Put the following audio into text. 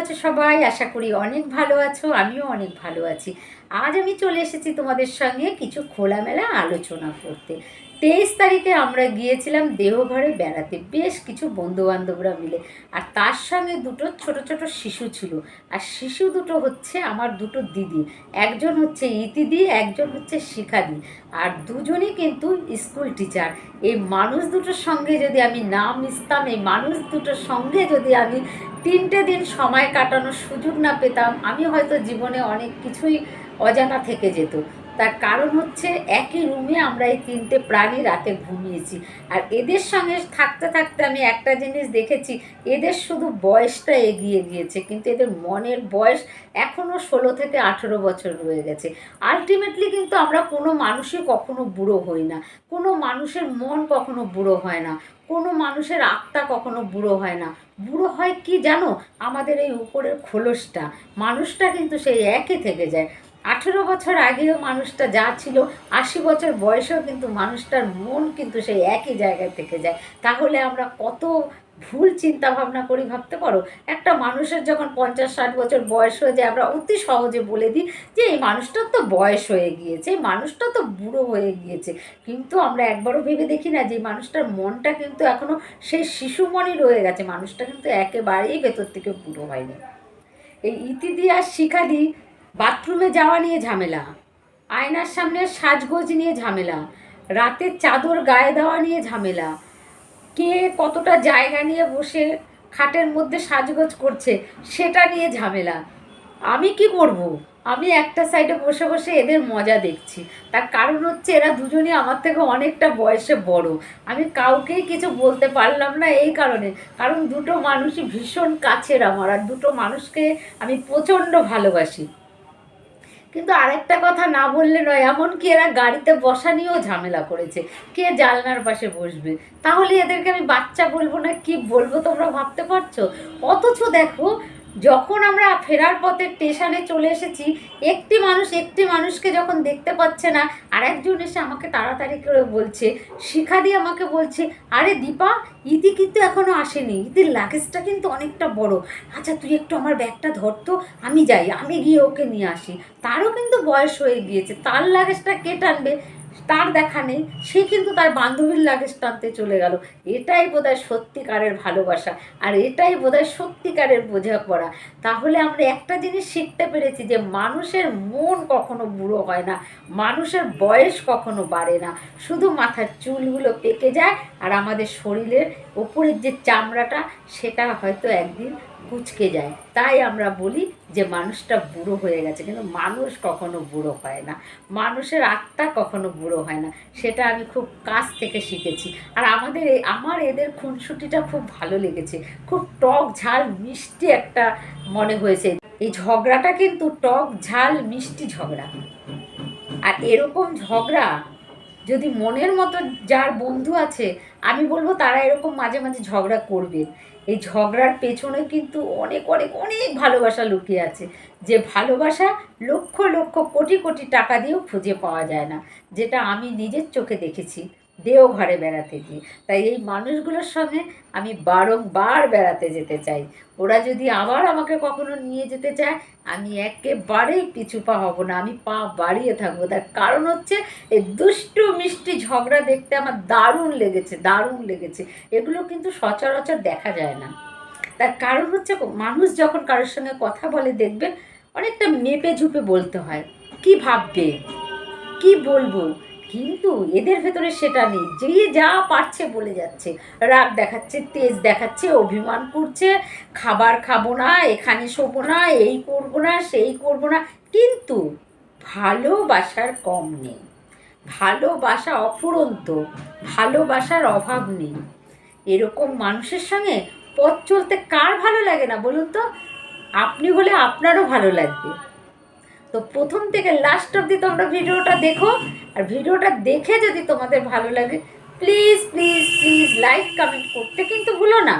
আছো সবাই? আশা করি অনেক ভালো আছো, আমিও অনেক ভালো আছি। আজ আমি চলে এসেছি তোমাদের সঙ্গে কিছু খোলামেলা আলোচনা করতে। তেইশ তারিখে আমরা গিয়েছিলাম দেহঘরে বেড়াতে। বেশ কিছু বন্ধু বান্ধবরা মিলে। আর তার সঙ্গে দুটো ছোট ছোট শিশু ছিল। আর শিশু দুটো হচ্ছে আমার দুটো দিদি। একজন হচ্ছে ইতিদি, একজন হচ্ছে শিখাদি। আর দুজনই কিন্তু স্কুল টিচার। এই মানুষ দুটোর সঙ্গে যদি আমি না মিশতাম এই মানুষ দুটোর সঙ্গে যদি আমি তিনটে দিন সময় কাটানোর সুযোগ না পেতাম, আমি হয়তো জীবনে অনেক কিছুই অজানা থেকে যেত। তার কারণ হচ্ছে একই রুমে আমরা এই তিনটে প্রাণী রাতে ঘুমিয়েছি। আর এদের সঙ্গে থাকতে থাকতে আমি একটা জিনিস দেখেছি, এদের শুধু বয়সটা এগিয়ে গিয়েছে, কিন্তু এদের মনের বয়স এখনও ষোলো থেকে আঠেরো বছর রয়ে গেছে। আলটিমেটলি কিন্তু আমরা কোনো মানুষই কখনো বুড়ো হই না, কোনো মানুষের মন কখনো বুড়ো হয় না, কোনো মানুষের আত্মা কখনো বুড়ো হয় না। বুড়ো হয় কি জানো? আমাদের এই উপরের খোলসটা, মানুষটা কিন্তু সেই একই থেকে যায়। আঠেরো বছর আগেও মানুষটা যা ছিল, আশি বছর বয়সেও কিন্তু মানুষটার মন কিন্তু সেই একই জায়গায় থেকে যায়। তাহলে আমরা কত ভুল চিন্তা ভাবনা করি ভাবতে পারো? একটা মানুষের যখন পঞ্চাশ, ষাট বছর বয়স হয়ে যায়, আমরা অতি সহজে বলে দিই যে, এই মানুষটার তো বয়স হয়ে গিয়েছে, এই মানুষটা তো বুড়ো হয়ে গিয়েছে। কিন্তু আমরা একবারও ভেবে দেখি না যে মানুষটার মনটা কিন্তু এখনও সেই শিশু মনই রয়ে গেছে। মানুষটা কিন্তু একেবারেই ভেতর থেকে বুড়ো হয়নি। এই ইতিদি আর শিখাদি বাথরুমে যাওয়া নিয়ে ঝামেলা, আয়নার সামনে সাজগোজ নিয়ে ঝামেলা রাতের চাদর গায়ে দেওয়া নিয়ে ঝামেলা, কে কতটা জায়গা নিয়ে বসে খাটের মধ্যে সাজগোজ করছে সেটা নিয়ে ঝামেলা। আমি কি করব? আমি একটা সাইডে বসে বসে এদের মজা দেখছি। তার কারণ হচ্ছে এরা দুজনই আমার থেকে অনেকটা বয়সে বড়। আমি কাউকেই কিছু বলতে পারলাম না এই কারণে। কারণ দুটো মানুষই ভীষণ কাছের আমার, আর দুটো মানুষকে আমি প্রচণ্ড ভালোবাসি। কিন্তু আরেকটা কথা না বললে নয় এমনকি এরা গাড়িতে বসা নিয়েও ঝামেলা করেছে? কে জালনার পাশে বসবে? তাহলে এদেরকে আমি বাচ্চা বলব না কি বলব তোমরা ভাবতে পারছ? অথচ দেখো যখন আমরা ফেরার পথে স্টেশনে চলে এসেছি, একটি মানুষ একটি মানুষকে যখন দেখতে পাচ্ছে না আর একজন এসে আমাকে তাড়াতাড়ি করে বলছে শিখা দিয়ে আমাকে বলছে, আরে দীপা, ইতি কিন্তু এখনও আসেনি। ইতির লাগেজটা কিন্তু অনেকটা বড়। আচ্ছা তুই একটু আমার ব্যাগটা ধরতো আমি যাই, আমি গিয়ে ওকে নিয়ে আসি। তারও কিন্তু বয়স হয়ে গিয়েছে। তার লাগেজটা কে টানবে? তার দেখা নেই, সে কিন্তু তার বান্ধবীর লাগেজ টানতে চলে গেল। এটাই বোধহয় সত্যিকারের ভালোবাসা, আর এটাই বোধহয় সত্যিকারের বোঝাপড়া। তাহলে আমরা একটা জিনিস শিখতে পেরেছি যে মানুষের মন কখনো বুড়ো হয় না, মানুষের বয়স কখনো বাড়ে না। শুধু মাথার চুলগুলো পেকে যায় আর আমাদের শরীরের ওপরের যে চামড়াটা, সেটা হয়তো একদিন কুচকে যায়। তাই আমরা বলি যে মানুষটা বুড়ো হয়ে গেছে। কিন্তু মানুষ কখনো বুড়ো হয় না। মানুষের আত্মা কখনো বুড়ো হয় না। সেটা আমি খুব কাছ থেকে শিখেছি। আর আমাদের এই আমার এদের খুনসুটিটা খুব ভালো লেগেছে। খুব টক ঝাল মিষ্টি একটা মনে হয়েছে। এই ঝগড়াটা কিন্তু টক ঝাল মিষ্টি ঝগড়া। আর এরকম ঝগড়া যদি মনের মতো যার বন্ধু আছে, আমি বলব তারা এরকম মাঝে মাঝে ঝগড়া করবে। এই ঝগড়ার পেছনে কিন্তু অনেক অনেক অনেক ভালোবাসা লুকিয়ে আছে। যে ভালোবাসা লক্ষ লক্ষ, কোটি কোটি টাকা দিয়েও খুঁজে পাওয়া যায় না। যেটা আমি নিজের চোখে দেখেছি। দেওঘরে বেড়াতে গিয়ে। তাই এই মানুষগুলোর সঙ্গে আমি বারংবার বেড়াতে যেতে চাই। ওরা যদি আবার আমাকে কখনো নিয়ে যেতে চায়, আমি একেবারেই পিছু পা হব না, আমি পা বাড়িয়ে থাকব। তার কারণ হচ্ছে, এই দুষ্টু মিষ্টি ঝগড়া দেখতে আমার দারুণ লেগেছে দারুণ লেগেছে। এগুলো কিন্তু সচরাচর দেখা যায় না। তার কারণ হচ্ছে, মানুষ যখন কারোর সঙ্গে কথা বলে দেখবেন অনেকটা মেপে ঝুপে বলতে হয়। কি ভাববে? কি বলব? কিন্তু এদের ভেতরে সেটা নেই। যে যা পারছে বলে যাচ্ছে। রাগ দেখাচ্ছে, তেজ দেখাচ্ছে, অভিমান করছে, খাবার খাব না, এখানে শোবো না, এই করব না, সেই করব না। কিন্তু ভালোবাসার কম নেই। ভালোবাসা অফুরন্ত, ভালোবাসার অভাব নেই। এরকম মানুষের সঙ্গে পথ চলতে কার ভালো লাগে না বলুন তো? আপনি হলে আপনারও ভালো লাগবে। তো প্রথম থেকে লাস্ট অবধি তোমরা ভিডিওটা দেখো। আর ভিডিওটা দেখে যদি তোমাদের ভালো লাগে please please please like comment করতে কিন্তু ভুলো না।